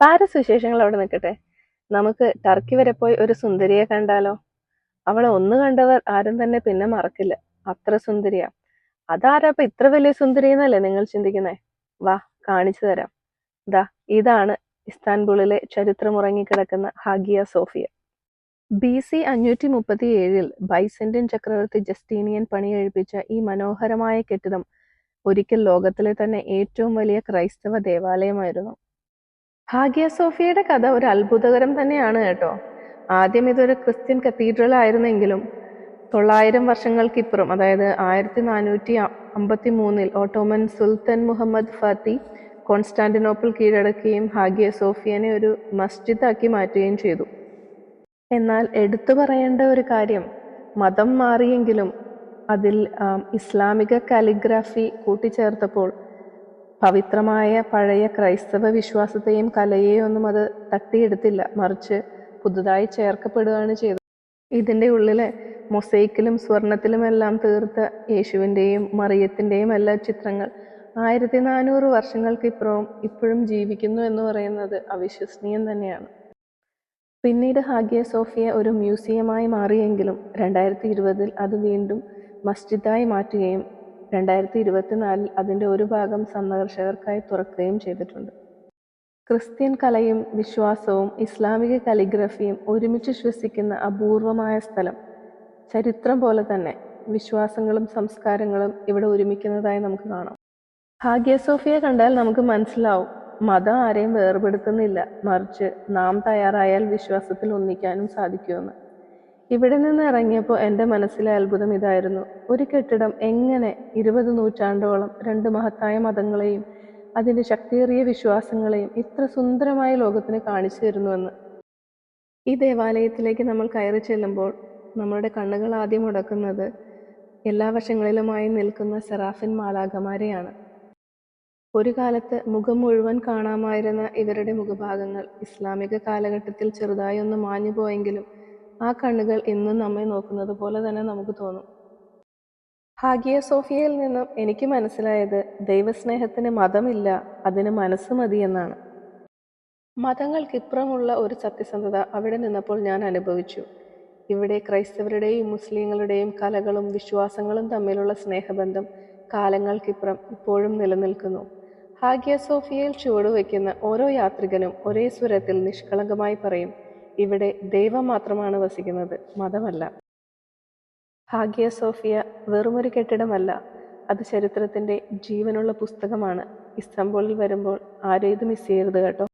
Paris വിശേഷങ്ങൾ അവിടെ നിൽക്കട്ടെ. നമുക്ക് ടർക്കി വരെ പോയി ഒരു സുന്ദരിയെ കണ്ടാലോ? അവളെ ഒന്ന് കണ്ടവർ ആരും തന്നെ പിന്നെ മറക്കില്ല. അത്ര സുന്ദരിയാ. അതാരാ ഇപ്പൊ ഇത്ര വലിയ സുന്ദരി എന്നല്ലേ നിങ്ങൾ ചിന്തിക്കുന്നേ? വാ കാണിച്ചു തരാം. ദാ ഇതാണ് ഇസ്താൻബുളിലെ ചരിത്രമുറങ്ങിക്കിടക്കുന്ന ഹാഗിയ സോഫിയ. ബി സി അഞ്ഞൂറ്റി മുപ്പത്തി ഏഴിൽ ബൈസെന്റിൻ ചക്രവർത്തി ജസ്റ്റീനിയൻ പണിയെഴുപ്പിച്ച ഈ മനോഹരമായ കെട്ടിടം ഒരിക്കൽ ലോകത്തിലെ തന്നെ ഏറ്റവും വലിയ ക്രൈസ്തവ ദേവാലയമായിരുന്നു. ഹാഗിയ സോഫിയയുടെ കഥ ഒരു അത്ഭുതകരം തന്നെയാണ് കേട്ടോ. ആദ്യം ഇതൊരു ക്രിസ്ത്യൻ കത്തീഡ്രൽ ആയിരുന്നെങ്കിലും തൊള്ളായിരം വർഷങ്ങൾക്കിപ്പുറം അതായത് ആയിരത്തി നാനൂറ്റി അമ്പത്തി മൂന്നിൽ ഓട്ടോമൻ സുൽത്താൻ മുഹമ്മദ് ഫാത്തി കോൺസ്റ്റാന്റിനോപ്പിൾ കീഴടക്കുകയും ഹാഗിയ സോഫിയനെ ഒരു മസ്ജിദാക്കി മാറ്റുകയും ചെയ്തു. എന്നാൽ എടുത്തു പറയേണ്ട ഒരു കാര്യം മതം മാറിയെങ്കിലും അതിൽ ഇസ്ലാമിക കാലിഗ്രാഫി കൂട്ടിച്ചേർത്തപ്പോൾ പവിത്രമായ പഴയ ക്രൈസ്തവ വിശ്വാസത്തെയും കലയെയും ഒന്നും അത് തട്ടിയെടുത്തില്ല. മറിച്ച് പുതുതായി ചേർക്കപ്പെടുകയാണ് ചെയ്തത്. ഇതിന്റെ ഉള്ളിലെ മൊസൈക്കിലും സ്വർണത്തിലുമെല്ലാം തീർത്ത യേശുവിന്റെയും മറിയത്തിന്റെയും എല്ലാ ചിത്രങ്ങൾ. ആയിരത്തി നാനൂറ് വർഷങ്ങൾക്ക് ഇപ്പുറവും ഇപ്പോഴും ജീവിക്കുന്നു എന്ന് പറയുന്നത് അവിശ്വസനീയം തന്നെയാണ്. പിന്നീട് ഹാഗിയ സോഫിയ ഒരു മ്യൂസിയമായി മാറിയെങ്കിലും രണ്ടായിരത്തി ഇരുപതിൽ അത് വീണ്ടും മസ്ജിദായി മാറ്റുകയും രണ്ടായിരത്തി ഇരുപത്തിനാലിൽ അതിന്റെ ഒരു ഭാഗം സന്ദർശകർക്കായി തുറക്കുകയും ചെയ്തിട്ടുണ്ട്. ക്രിസ്ത്യൻ കലയും വിശ്വാസവും ഇസ്ലാമിക കലിഗ്രഫിയും ഒരുമിച്ച് ശ്വസിക്കുന്ന അപൂർവമായ സ്ഥലം. ചരിത്രം പോലെ തന്നെ വിശ്വാസങ്ങളും സംസ്കാരങ്ങളും ഇവിടെ ഒരുമിക്കുന്നതായി നമുക്ക് കാണാം. ഹാഗിയ സോഫിയ കണ്ടാൽ നമുക്ക് മനസ്സിലാവും മതം ആരെയും വേർപെടുത്തുന്നില്ല. മറിച്ച് നാം തയ്യാറായാൽ വിശ്വാസത്തിൽ ഒന്നിക്കാനും സാധിക്കുമെന്ന്. ഇവിടെ നിന്ന് ഇറങ്ങിയപ്പോൾ എന്റെ മനസ്സിലെ അത്ഭുതം ഇതായിരുന്നു. ഒരു കെട്ടിടം എങ്ങനെ ഇരുപത് നൂറ്റാണ്ടോളം രണ്ട് മഹത്തായ മതങ്ങളെയും അതിന്റെ ശക്തിയേറിയ വിശ്വാസങ്ങളെയും ഇത്ര സുന്ദരമായ ലോകത്തിന് കാണിച്ചു തരുന്നുവെന്ന്. ഈ ദേവാലയത്തിലേക്ക് നമ്മൾ കയറി ചെല്ലുമ്പോൾ നമ്മളുടെ കണ്ണുകൾ ആദ്യം മുടക്കുന്നത് എല്ലാ വശങ്ങളിലുമായി നിൽക്കുന്ന സെറാഫിൻ മാലാഖമാരെയാണ്. ഒരു കാലത്ത് മുഖം മുഴുവൻ കാണാമായിരുന്ന ഇവരുടെ മുഖഭാഗങ്ങൾ ഇസ്ലാമിക കാലഘട്ടത്തിൽ ചെറുതായി ഒന്ന് മാഞ്ഞു പോയെങ്കിലും ആ കണ്ണുകൾ എന്നും നമ്മെ നോക്കുന്നത് പോലെ തന്നെ നമുക്ക് തോന്നും. ഹാഗിയ സോഫിയയിൽ നിന്നും എനിക്ക് മനസ്സിലായത് ദൈവസ്നേഹത്തിന് മതമില്ല അതിന് മനസ്സ് മതി എന്നാണ്. മതങ്ങൾക്കിപ്പുറമുള്ള ഒരു സത്യസന്ധത അവിടെ നിന്നപ്പോൾ ഞാൻ അനുഭവിച്ചു. ഇവിടെ ക്രൈസ്തവരുടെയും മുസ്ലിങ്ങളുടെയും കലകളും വിശ്വാസങ്ങളും തമ്മിലുള്ള സ്നേഹബന്ധം കാലങ്ങൾക്കിപ്പുറം ഇപ്പോഴും നിലനിൽക്കുന്നു. ഹാഗിയ സോഫിയയിൽ ചുവടുവയ്ക്കുന്ന ഓരോ യാത്രികനും ഒരേ സ്വരത്തിൽ നിഷ്കളങ്കമായി പറയും ഇവിടെ ദൈവം മാത്രമാണ് വസിക്കുന്നത് മതമല്ല. ഹാഗിയ സോഫിയ വെറുമൊരു കെട്ടിടമല്ല അത് ചരിത്രത്തിന്റെ ജീവനുള്ള പുസ്തകമാണ്. ഇസ്തംബോളിൽ വരുമ്പോൾ ആരും ഇത് മിസ് ചെയ്യരുത് കേട്ടോ.